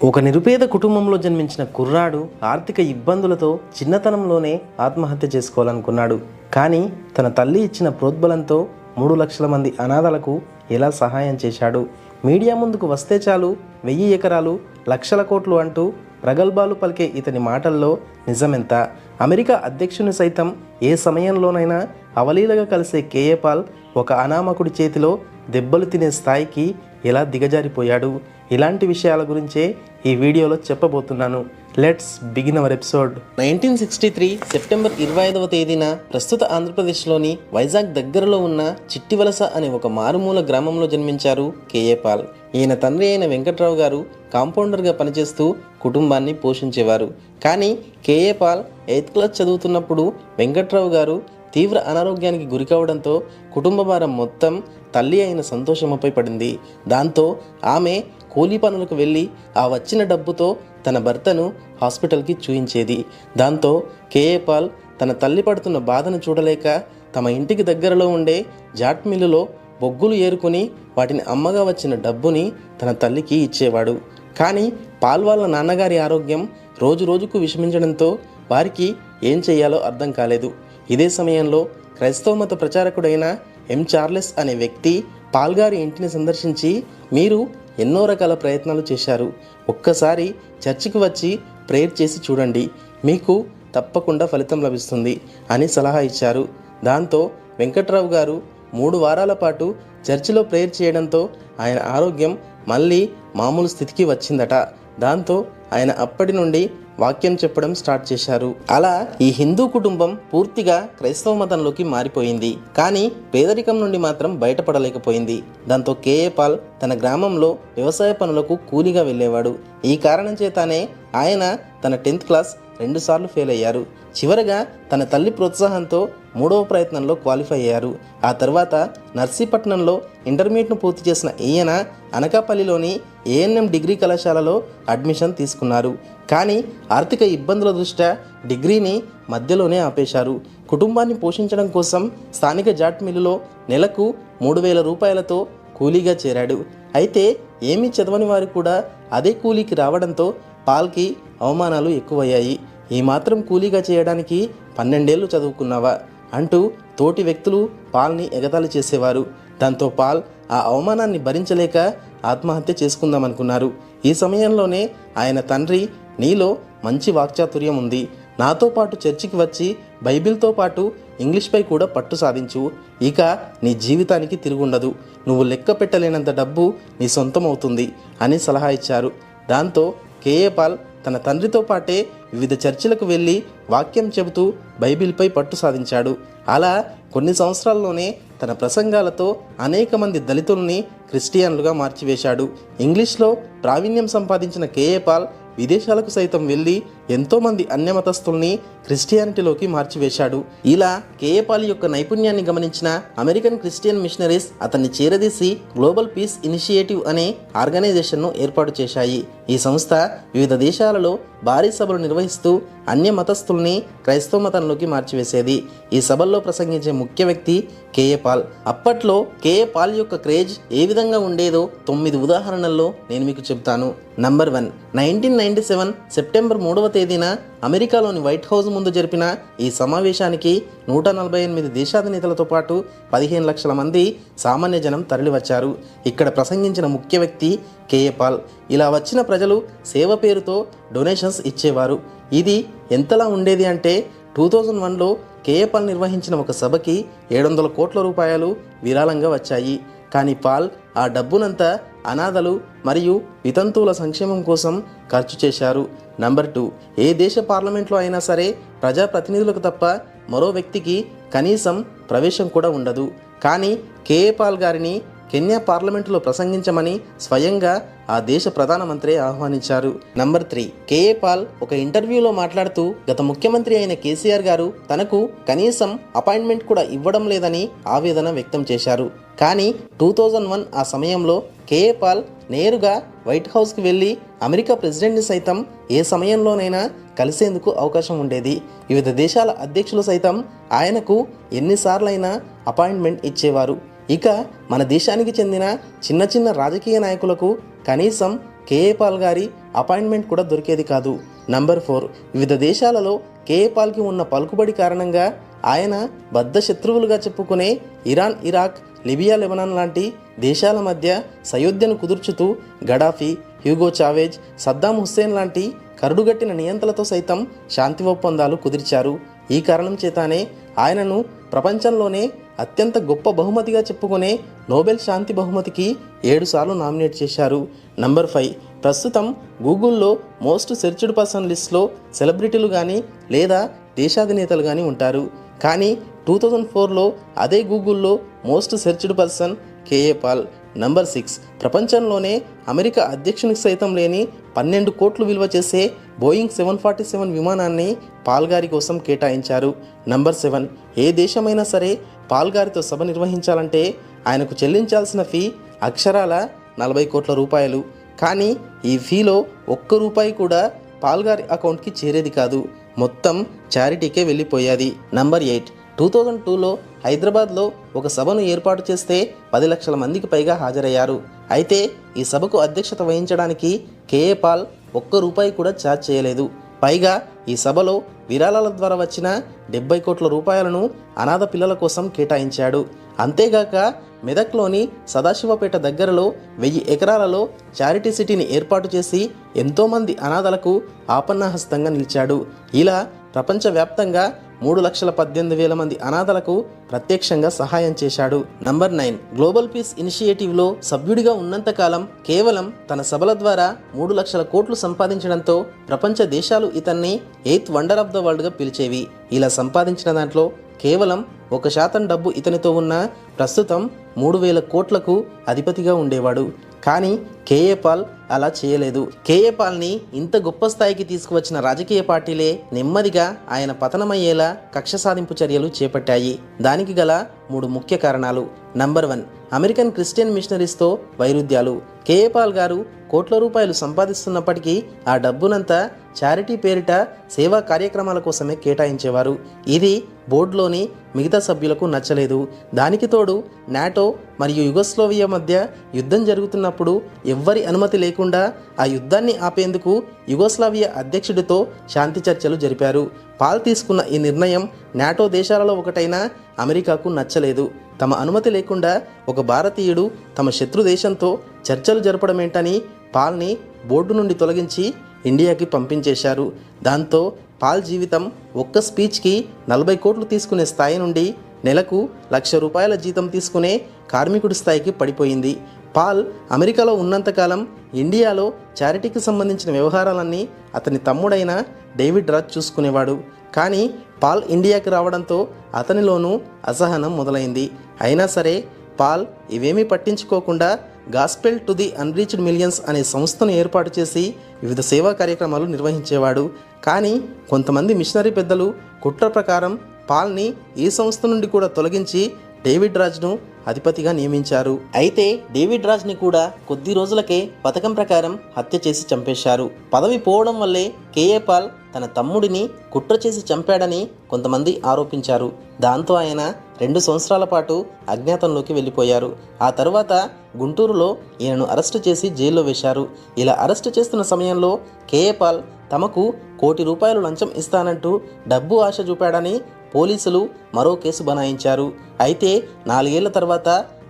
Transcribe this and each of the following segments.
ఒక నిరుపేద కుటుంబంలో జన్మించిన కుర్రాడు ఆర్థిక ఇబ్బందులతో చిన్నతనంలోనే ఆత్మహత్య చేసుకోవాలనుకున్నాడు. కానీ తన తల్లి ఇచ్చిన ప్రోద్బలంతో మూడు లక్షల మంది అనాథలకు ఎలా సహాయం చేశాడు? మీడియా ముందుకు వస్తే చాలు వెయ్యి ఎకరాలు లక్షల కోట్లు అంటూ ప్రగల్భాలు పలికే ఇతని మాటల్లో నిజమెంత? అమెరికా అధ్యక్షుని సైతం ఏ సమయంలోనైనా అవలీలగా కలిసే కేఏ పాల్ ఒక అనామకుడి చేతిలో దెబ్బలు తినే స్థాయికి ఎలా దిగజారిపోయాడు? ఇలాంటి విషయాల గురించే ఈ వీడియోలో చెప్పబోతున్నాను. Let's begin our episode nineteen sixty three September ఇరవై ఐదవ తేదీన ప్రస్తుత ఆంధ్రప్రదేశ్లోని వైజాగ్ దగ్గరలో ఉన్న చిట్టివలస అనే ఒక మారుమూల గ్రామంలో జన్మించారు కేఏ పాల్. ఈయన తండ్రి అయిన వెంకట్రావు గారు కాంపౌండర్గా పనిచేస్తూ కుటుంబాన్ని పోషించేవారు. కానీ కేఏ పాల్ ఎయిత్ క్లాస్ చదువుతున్నప్పుడు వెంకట్రావు గారు తీవ్ర అనారోగ్యానికి గురికావడంతో కుటుంబ భారం మొత్తం తల్లి అయిన సంతోషమ్మపై పడింది. దాంతో ఆమె కూలీ పనులకు వెళ్ళి ఆ వచ్చిన డబ్బుతో తన భర్తను హాస్పిటల్కి చూయించేది. దాంతో కేఏ పాల్ తన తల్లి పడుతున్న బాధను చూడలేక తమ ఇంటికి దగ్గరలో ఉండే జాట్ మిల్లులో బొగ్గులు ఏరుకుని వాటిని అమ్మగా వచ్చిన డబ్బుని తన తల్లికి ఇచ్చేవాడు. కానీ పాల్ వాళ్ళ నాన్నగారి ఆరోగ్యం రోజు రోజుకు విషమించడంతో వారికి ఏం చేయాలో అర్థం కాలేదు. ఇదే సమయంలో క్రైస్తవ మత ప్రచారకుడైన ఎం చార్లెస్ అనే వ్యక్తి పాల్గారి ఇంటిని సందర్శించి మీరు ఎన్నో రకాల ప్రయత్నాలు చేశారు. ఒక్కసారి చర్చికి వచ్చి ప్రేయర్ చేసి చూడండి. మీకు తప్పకుండా ఫలితం లభిస్తుంది అని సలహా ఇచ్చారు. దాంతో వెంకట్రావు గారు మూడు వారాల పాటు చర్చిలో ప్రేయర్ చేయడంతో ఆయన ఆరోగ్యం మళ్ళీ మామూలు స్థితికి వచ్చిందట. దాంతో ఆయన అప్పటి నుండి వాక్యం చెప్పడం స్టార్ట్ చేశారు. అలా ఈ హిందూ కుటుంబం పూర్తిగా క్రైస్తవ మతంలోకి మారిపోయింది. కానీ పేదరికం నుండి మాత్రం బయటపడలేకపోయింది. దాంతో కేఏ పాల్ తన గ్రామంలో వ్యవసాయ పనులకు కూలీగా వెళ్ళేవాడు. ఈ కారణం చేతనే ఆయన తన టెన్త్ క్లాస్ రెండుసార్లు ఫెయిల్ అయ్యారు చివరగా తన తల్లి ప్రోత్సాహంతో మూడవ ప్రయత్నంలో క్వాలిఫై అయ్యారు. ఆ తర్వాత నర్సీపట్నంలో ఇంటర్మీడియట్ను పూర్తి చేసిన ఈయన అనకాపల్లిలోని ఏఎన్ఎం డిగ్రీ కళాశాలలో అడ్మిషన్ తీసుకున్నారు. కానీ ఆర్థిక ఇబ్బందుల దృష్ట్యా డిగ్రీని మధ్యలోనే ఆపేశారు. కుటుంబాన్ని పోషించడం కోసం స్థానిక జాట్ మిల్లులో నెలకు మూడు వేల రూపాయలతో కూలీగా చేరాడు. అయితే ఏమీ చదవని వారు కూడా అదే కూలీకి రావడంతో పాల్కి అవమానాలు ఎక్కువయ్యాయి. ఈ మాత్రం కూలీగా చేయడానికి పన్నెండేళ్ళు చదువుకున్నావా? అంటూ తోటి వ్యక్తులు పాల్ని ఎగతాళి చేసేవారు. దాంతో పాల్ ఆ అవమానాన్ని భరించలేక ఆత్మహత్య చేసుకుందామనుకున్నారు. ఈ సమయంలోనే ఆయన తండ్రి నీలో మంచి వాక్చాతుర్యం ఉంది. నాతో పాటు చర్చికి వచ్చి బైబిల్తో పాటు ఇంగ్లీష్పై కూడా పట్టు సాధించు. ఇక నీ జీవితానికి తిరుగుండదు. నువ్వు లెక్క పెట్టలేనంత డబ్బు నీ సొంతం అవుతుంది అని సలహా ఇచ్చారు. దాంతో కేఏ పాల్ తన తండ్రితో పాటే వివిధ చర్చిలకు వెళ్ళి వాక్యం చెబుతూ బైబిల్పై పట్టు సాధించాడు. అలా కొన్ని సంవత్సరాల్లోనే తన ప్రసంగాలతో అనేక మంది దళితుల్ని క్రిస్టియన్లుగా మార్చివేశాడు. ఇంగ్లీష్లో ప్రావీణ్యం సంపాదించిన కేఏ పాల్ విదేశాలకు సైతం వెళ్ళి ఎంతోమంది అన్యమతస్తుల్ని క్రిస్టియానిటీలోకి మార్చివేశాడు. ఇలా కేయపాలి యొక్క నైపుణ్యాన్ని గమనించిన అమెరికన్ క్రిస్టియన్ మిషనరీస్ అతన్ని చేరదీసి గ్లోబల్ పీస్ ఇనిషియేటివ్ అనే ఆర్గనైజేషన్ను ఏర్పాటు చేశాయి. ఈ సంస్థ వివిధ దేశాలలో భారీ సభలు నిర్వహిస్తూ అన్య మతస్థుల్ని క్రైస్తవ మతంలోకి మార్చివేసేది. ఈ సభల్లో ప్రసంగించే ముఖ్య వ్యక్తి కేఏ పాల్ అప్పట్లో కేఏ పాల్ యొక్క క్రేజ్ ఏ విధంగా ఉండేదో తొమ్మిది ఉదాహరణల్లో నేను మీకు చెప్తాను number one nineteen ninety seven September మూడవ తేదీన అమెరికాలోని వైట్ హౌస్ ముందు జరిపిన ఈ సమావేశానికి నూట నలభై ఎనిమిది దేశాధినేతలతో పాటు పదిహేను లక్షల మంది సామాన్య జనం తరలివచ్చారు. ఇక్కడ ప్రసంగించిన ముఖ్య వ్యక్తి కేఏ పాల్. ఇలా వచ్చిన ప్రజలు సేవ పేరుతో డొనేషన్స్ ఇచ్చేవారు. ఇది ఎంతలా ఉండేది అంటే టూ థౌజండ్ వన్లో కేఏ పాల్ నిర్వహించిన ఒక సభకి ఏడు వందల కోట్ల రూపాయలు విరాళంగా వచ్చాయి. కానీ పాల్ ఆ డబ్బునంతా అనాథలు మరియు వితంతువుల సంక్షేమం కోసం ఖర్చు చేశారు. నంబర్ టూ ఏ దేశ పార్లమెంట్లో అయినా సరే ప్రజాప్రతినిధులకు తప్ప మరో వ్యక్తికి కనీసం ప్రవేశం కూడా ఉండదు. కానీ కేఏ పాల్ గారిని కెన్యా పార్లమెంటులో ప్రసంగించమని స్వయంగా ఆ దేశ ప్రధానమంత్రి ఆహ్వానించారు. నంబర్ త్రీ కేఏ పాల్ ఒక ఇంటర్వ్యూలో మాట్లాడుతూ గత ముఖ్యమంత్రి అయిన కేసీఆర్ గారు తనకు కనీసం అపాయింట్మెంట్ కూడా ఇవ్వడం లేదని ఆవేదన వ్యక్తం చేశారు. కానీ టూ థౌజండ్ వన్ ఆ సమయంలో కేఏ పాల్ నేరుగా వైట్ హౌస్కి వెళ్ళి అమెరికా ప్రెసిడెంట్ని సైతం ఏ సమయంలోనైనా కలిసేందుకు అవకాశం ఉండేది. వివిధ దేశాల అధ్యక్షులు సైతం ఆయనకు ఎన్నిసార్లైనా అపాయింట్మెంట్ ఇచ్చేవారు. ఇక మన దేశానికి చెందిన చిన్న చిన్న రాజకీయ నాయకులకు కనీసం కేఏ పాల్ గారి అపాయింట్మెంట్ కూడా దొరికేది కాదు. నంబర్ ఫోర్ వివిధ దేశాలలో కేఏ పాల్కి ఉన్న పలుకుబడి కారణంగా ఆయన బద్ధ శత్రువులుగా చెప్పుకునే ఇరాన్ ఇరాక్ లిబియా లెబనాన్ లాంటి దేశాల మధ్య సయోధ్యను కుదుర్చుతూ Gaddafi Hugo Chavez Saddam Hussein లాంటి కరుడుగట్టిన నియంతలతో సైతం శాంతి ఒప్పందాలు కుదిర్చారు. ఈ కారణం చేతానే ఆయనను ప్రపంచంలోనే అత్యంత గొప్ప బహుమతిగా చెప్పుకునే నోబెల్ శాంతి బహుమతికి ఏడుసార్లు నామినేట్ చేశారు. నంబర్ ఫైవ్ ప్రస్తుతం గూగుల్లో మోస్ట్ సెర్చ్డ్ పర్సన్ లిస్ట్లో సెలబ్రిటీలు కానీ లేదా దేశాధినేతలు కానీ ఉంటారు. కానీ టూ థౌజండ్ ఫోర్లో అదే గూగుల్లో most searched person KA Paul. Number six ప్రపంచంలోనే అమెరికా అధ్యక్షునికి సైతం లేని పన్నెండు కోట్లు విలువ చేసే బోయింగ్ సెవెన్ ఫార్టీ సెవెన్ విమానాన్ని పాల్గారి కోసం కేటాయించారు. నంబర్ సెవెన్ ఏ దేశమైనా సరే పాల్గారితో సభ నిర్వహించాలంటే ఆయనకు చెల్లించాల్సిన ఫీ అక్షరాల నలభై కోట్ల రూపాయలు. కానీ ఈ ఫీలో ఒక్క రూపాయి కూడా పాల్గారి అకౌంట్కి చేరేది కాదు. మొత్తం చారిటీకే వెళ్ళిపోయేది. Number eight. టూ థౌజండ్ టూలో హైదరాబాద్లో ఒక సభను ఏర్పాటు చేస్తే పది లక్షల మందికి పైగా హాజరయ్యారు. అయితే ఈ సభకు అధ్యక్షత వహించడానికి కేఏ పాల్ ఒక్క రూపాయి కూడా ఛార్జ్ చేయలేదు. పైగా ఈ సభలో విరాళాల ద్వారా వచ్చిన డెబ్బై కోట్ల రూపాయలను అనాథ పిల్లల కోసం కేటాయించాడు. అంతేగాక మెదక్లోని సదాశివపేట దగ్గరలో వెయ్యి ఎకరాలలో చారిటీ సిటీని ఏర్పాటు చేసి ఎంతోమంది అనాథలకు ఆపన్నహస్తంగా నిలిచాడు. ఇలా ప్రపంచవ్యాప్తంగా మూడు లక్షల పద్దెనిమిది వేల మంది అనాథలకు ప్రత్యక్షంగా సహాయం చేశాడు. నంబర్ నైన్ గ్లోబల్ పీస్ ఇనిషియేటివ్లో సభ్యుడిగా ఉన్నంతకాలం కేవలం తన సభల ద్వారా మూడు లక్షల కోట్లు సంపాదించడంతో ప్రపంచ దేశాలు ఇతన్ని ఎయిత్ వండర్ ఆఫ్ ద వరల్డ్గా పిలిచేవి. ఇలా సంపాదించిన దాంట్లో కేవలం ఒక శాతం డబ్బు ఇతనితో ఉన్న ప్రస్తుతం మూడు వేల కోట్లకు అధిపతిగా ఉండేవాడు. కానీ కేఏ పాల్ అలా చేయలేదు. కేఏ పాల్ని ఇంత గొప్ప స్థాయికి తీసుకువచ్చిన రాజకీయ పార్టీలే నెమ్మదిగా ఆయన పతనమయ్యేలా కక్ష సాధింపు చర్యలు చేపట్టాయి. దానికి గల మూడు ముఖ్య కారణాలు. నంబర్ వన్ అమెరికన్ క్రిస్టియన్ మిషనరీస్తో వైరుధ్యాలు. కేఏ పాల్ గారు కోట్ల రూపాయలు సంపాదిస్తున్నప్పటికీ ఆ డబ్బునంతా చారిటీ పేరిట సేవా కార్యక్రమాల కోసమే కేటాయించేవారు. ఇది బోర్డులోని మిగతా సభ్యులకు నచ్చలేదు. దానికి తోడు నాటో మరియు యుగస్లోవియా మధ్య యుద్ధం జరుగుతున్నప్పుడు ఎవ్వరి అనుమతి లేకుండా ఆ యుద్ధాన్ని ఆపేందుకు యుగోస్లావియా అధ్యక్షుడితో శాంతి చర్చలు జరిపారు. పాల్ తీసుకున్న ఈ నిర్ణయం నాటో దేశాలలో ఒకటైన అమెరికాకు నచ్చలేదు. తమ అనుమతి లేకుండా ఒక భారతీయుడు తమ శత్రు దేశంతో చర్చలు జరపడమేంటని పాల్ని బోర్డు నుండి తొలగించి ఇండియాకి పంపించేశారు. దాంతో పాల్ జీవితం ఒక్క స్పీచ్కి నలభై కోట్లు తీసుకునే స్థాయి నుండి నెలకు లక్ష రూపాయల జీతం తీసుకునే కార్మికుడి స్థాయికి పడిపోయింది. పాల్ అమెరికాలో ఉన్నంతకాలం ఇండియాలో చారిటీకి సంబంధించిన వ్యవహారాలన్నీ అతని తమ్ముడైన డేవిడ్ రాజ్ చూసుకునేవాడు. కానీ పాల్ ఇండియాకి రావడంతో అతనిలోనూ అసహనం మొదలైంది. అయినా సరే పాల్ ఇవేమీ పట్టించుకోకుండా gospel to the unreached millions అనే సంస్థను ఏర్పాటు చేసి వివిధ సేవా కార్యక్రమాలు నిర్వహించేవాడు. కానీ కొంతమంది మిషనరీ పెద్దలు కుట్ర ప్రకారం పాల్ని ఈ సంస్థ నుండి కూడా తొలగించి డేవిడ్ రాజ్ను అధిపతిగా నియమించారు. అయితే డేవిడ్ రాజ్ని కూడా కొద్ది రోజులకే పథకం ప్రకారం హత్య చేసి చంపేశారు. పదవి పోవడం వల్లే కేఏ పాల్ తన తమ్ముడిని కుట్ర చేసి చంపాడని కొంతమంది ఆరోపించారు. దాంతో ఆయన రెండు సంవత్సరాల పాటు అజ్ఞాతంలోకి వెళ్ళిపోయారు. ఆ తర్వాత గుంటూరులో ఈయనను అరెస్టు చేసి జైల్లో వేశారు. ఇలా అరెస్టు చేస్తున్న సమయంలో కేఏపాల్ తమకు కోటి రూపాయలు లంచం ఇస్తానంటూ డబ్బు ఆశ చూపాడని పోలీసులు మరో కేసు బనాయించారు. అయితే నాలుగేళ్ళ తర్వాత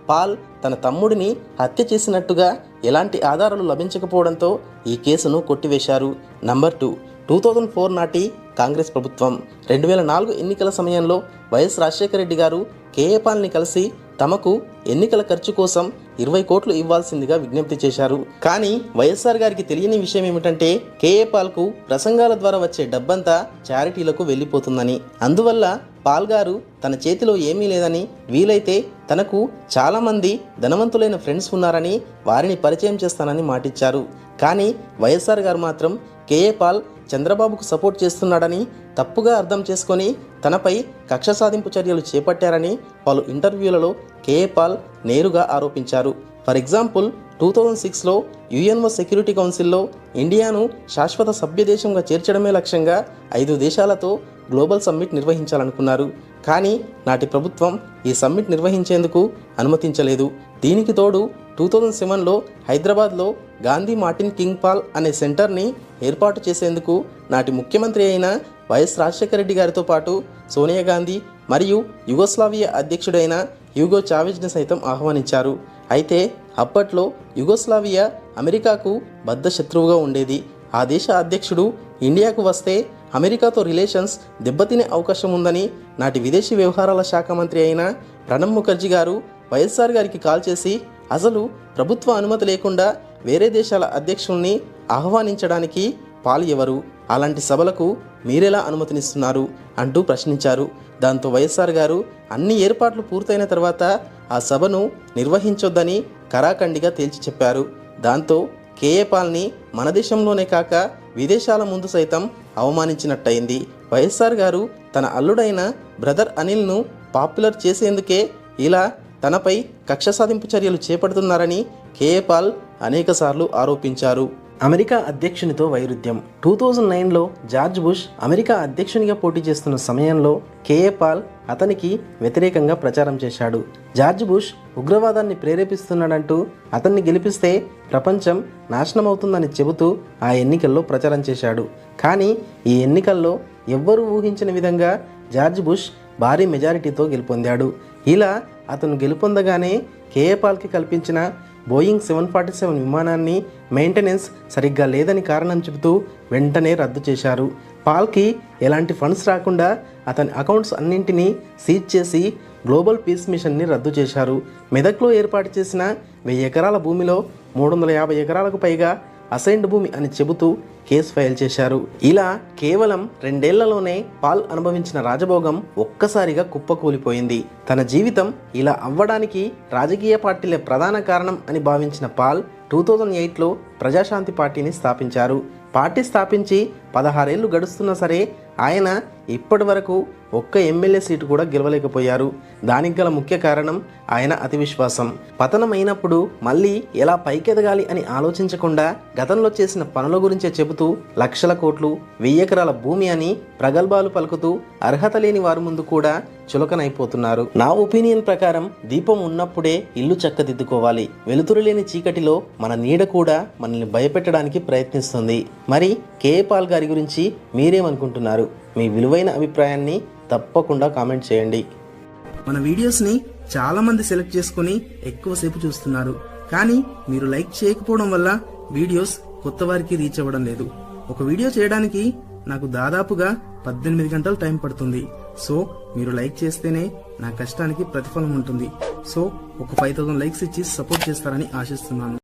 పాల్ తన తమ్ముడిని హత్య చేసినట్టుగా ఎలాంటి ఆధారాలు లభించకపోవడంతో ఈ కేసును కొట్టివేశారు. Number two two thousand four నాటి కాంగ్రెస్ ప్రభుత్వం రెండు వేల నాలుగు ఎన్నికల సమయంలో వైఎస్ రాజశేఖర రెడ్డి గారు కేఏపాల్ని కలిసి తమకు ఎన్నికల ఖర్చు కోసం ఇరవై కోట్లు ఇవ్వాల్సిందిగా విజ్ఞప్తి చేశారు. కానీ వైఎస్ఆర్ గారికి తెలియని విషయం ఏమిటంటే కేఏ పాల్కు ప్రసంగాల ద్వారా వచ్చే డబ్బంతా చారిటీలకు వెళ్ళిపోతుందని. అందువల్ల పాల్ గారు తన చేతిలో ఏమీ లేదని వీలైతే తనకు చాలామంది ధనవంతులైన ఫ్రెండ్స్ ఉన్నారని వారిని పరిచయం చేస్తానని మాటిచ్చారు. కానీ వైఎస్ఆర్ గారు మాత్రం కేఏ పాల్ చంద్రబాబుకు సపోర్ట్ చేస్తున్నాడని తప్పుగా అర్థం చేసుకొని తనపై కక్ష సాధింపు చర్యలు చేపట్టారని పలు ఇంటర్వ్యూలలో కేఏ పాల్ నేరుగా ఆరోపించారు. ఫర్ ఎగ్జాంపుల్ టూ థౌజండ్ సిక్స్లో యుఎన్ఓ సెక్యూరిటీ కౌన్సిల్లో ఇండియాను శాశ్వత సభ్య దేశంగా చేర్చడమే లక్ష్యంగా ఐదు దేశాలతో గ్లోబల్ సమ్మిట్ నిర్వహించాలనుకున్నారు. కానీ నాటి ప్రభుత్వం ఈ సమ్మిట్ నిర్వహించేందుకు అనుమతించలేదు. దీనికి తోడు టూ థౌజండ్ సెవెన్లో హైదరాబాద్లో గాంధీ మార్టిన్ కింగ్ పాల్ అనే సెంటర్ని ఏర్పాటు చేసేందుకు నాటి ముఖ్యమంత్రి అయిన వైఎస్ రాజశేఖర రెడ్డి గారితో పాటు సోనియా గాంధీ మరియు యుగోస్లావియా అధ్యక్షుడైన యుగో చావెజ్ని సైతం ఆహ్వానించారు. అయితే అప్పట్లో యుగోస్లావియా అమెరికాకు బద్ధ శత్రువుగా ఉండేది. ఆ దేశ అధ్యక్షుడు ఇండియాకు వస్తే అమెరికాతో రిలేషన్స్ దెబ్బతినే అవకాశం ఉందని నాటి విదేశీ వ్యవహారాల శాఖ మంత్రి అయిన ప్రణబ్ ముఖర్జీ గారు వైఎస్ఆర్ గారికి కాల్ చేసి అసలు ప్రభుత్వ అనుమతి లేకుండా వేరే దేశాల అధ్యక్షుల్ని ఆహ్వానించడానికి పాలు ఎవరు అలాంటి సభలకు మీరెలా అనుమతినిస్తున్నారు? అంటూ ప్రశ్నించారు. దాంతో వైఎస్ఆర్ గారు అన్ని ఏర్పాట్లు పూర్తయిన తర్వాత ఆ సభను నిర్వహించొద్దని కరాఖండిగా తేల్చి చెప్పారు. దాంతో కేఏ పాల్ని మన దేశంలోనే కాక విదేశాల ముందు సైతం అవమానించినట్టయింది. వైఎస్ఆర్ గారు తన అల్లుడైన బ్రదర్ అనిల్ను పాపులర్ చేసేందుకే ఇలా తనపై కక్ష సాధింపు చర్యలు చేపడుతున్నారని కేఏ పాల్ అనేకసార్లు ఆరోపించారు. అమెరికా అధ్యక్షునితో వైరుధ్యం. టూ థౌజండ్ నైన్లో జార్జ్ బుష్ అమెరికా అధ్యక్షునిగా పోటీ చేస్తున్న సమయంలో కేఏ పాల్ అతనికి వ్యతిరేకంగా ప్రచారం చేశాడు. జార్జ్ బుష్ ఉగ్రవాదాన్ని ప్రేరేపిస్తున్నాడంటూ అతన్ని గెలిపిస్తే ప్రపంచం నాశనమవుతుందని చెబుతూ ఆ ఎన్నికల్లో ప్రచారం చేశాడు. కానీ ఈ ఎన్నికల్లో ఎవ్వరూ ఊహించిన విధంగా జార్జ్ బుష్ భారీ మెజారిటీతో గెలుపొందాడు. ఇలా అతను గెలుపొందగానే కేఏ పాల్కి కల్పించిన బోయింగ్ సెవెన్ ఫార్టీ సెవెన్ విమానాన్ని మెయింటెనెన్స్ సరిగ్గా లేదని కారణం చెబుతూ వెంటనే రద్దు చేశారు. పాల్కి ఎలాంటి ఫండ్స్ రాకుండా అతని అకౌంట్స్ అన్నింటినీ సీజ్ చేసి గ్లోబల్ పీస్ మిషన్ని రద్దు చేశారు. మెదక్లో ఏర్పాటు చేసిన వెయ్యి ఎకరాల భూమిలో మూడు వందల యాభై ఎకరాలకు పైగా అసైన్డ్ భూమి అని చెబుతూ కేసు ఫైల్ చేశారు. ఇలా కేవలం రెండేళ్ళలోనే పాల్ అనుభవించిన రాజభోగం ఒక్కసారిగా కుప్పకూలిపోయింది. తన జీవితం ఇలా అవ్వడానికి రాజకీయ పార్టీలే ప్రధాన కారణం అని భావించిన పాల్ టూ థౌజండ్ ఎయిట్లో ప్రజాశాంతి పార్టీని స్థాపించారు. పార్టీ స్థాపించి పదహారేళ్ళు గడుస్తున్నా సరే ఆయన ఇప్పటి వరకు ఒక్క ఎమ్మెల్యే సీటు కూడా గెలవలేకపోయారు. దానికి గల ముఖ్య కారణం ఆయన అతి విశ్వాసం పతనమైనప్పుడు మళ్ళీ ఎలా పైకెదగాలి అని ఆలోచించకుండా గతంలో చేసిన పనుల గురించే చెబుతూ లక్షల కోట్లు వెయ్యి ఎకరాల భూమి అని ప్రగల్భాలు పలుకుతూ అర్హత లేని వారి ముందు కూడా చులకనైపోతున్నారు. నా ఒపీనియన్ ప్రకారం దీపం ఉన్నప్పుడే ఇల్లు చక్కదిద్దుకోవాలి. వెలుతురు లేని చీకటిలో మన నీడ కూడా మనల్ని భయపెట్టడానికి ప్రయత్నిస్తుంది. మరి కే పాల్ గారి గురించి మీరేమనుకుంటున్నారు? మీ విలువైన అభిప్రాయాన్ని తప్పకుండా కామెంట్ చేయండి. మన వీడియోస్ని చాలామంది సెలెక్ట్ చేసుకుని ఎక్కువసేపు చూస్తున్నారు. కానీ మీరు లైక్ చేయకపోవడం వల్ల వీడియోస్ కొత్త వారికి రీచ్ అవ్వడం లేదు. ఒక వీడియో చేయడానికి నాకు దాదాపుగా పద్దెనిమిది గంటలు టైం పడుతుంది. సో మీరు లైక్ చేస్తేనే నా కష్టానికి ప్రతిఫలం ఉంటుంది. సో ఒక ఫైవ్ థౌసండ్ లైక్స్ ఇచ్చి సపోర్ట్ చేస్తారని ఆశిస్తున్నాను.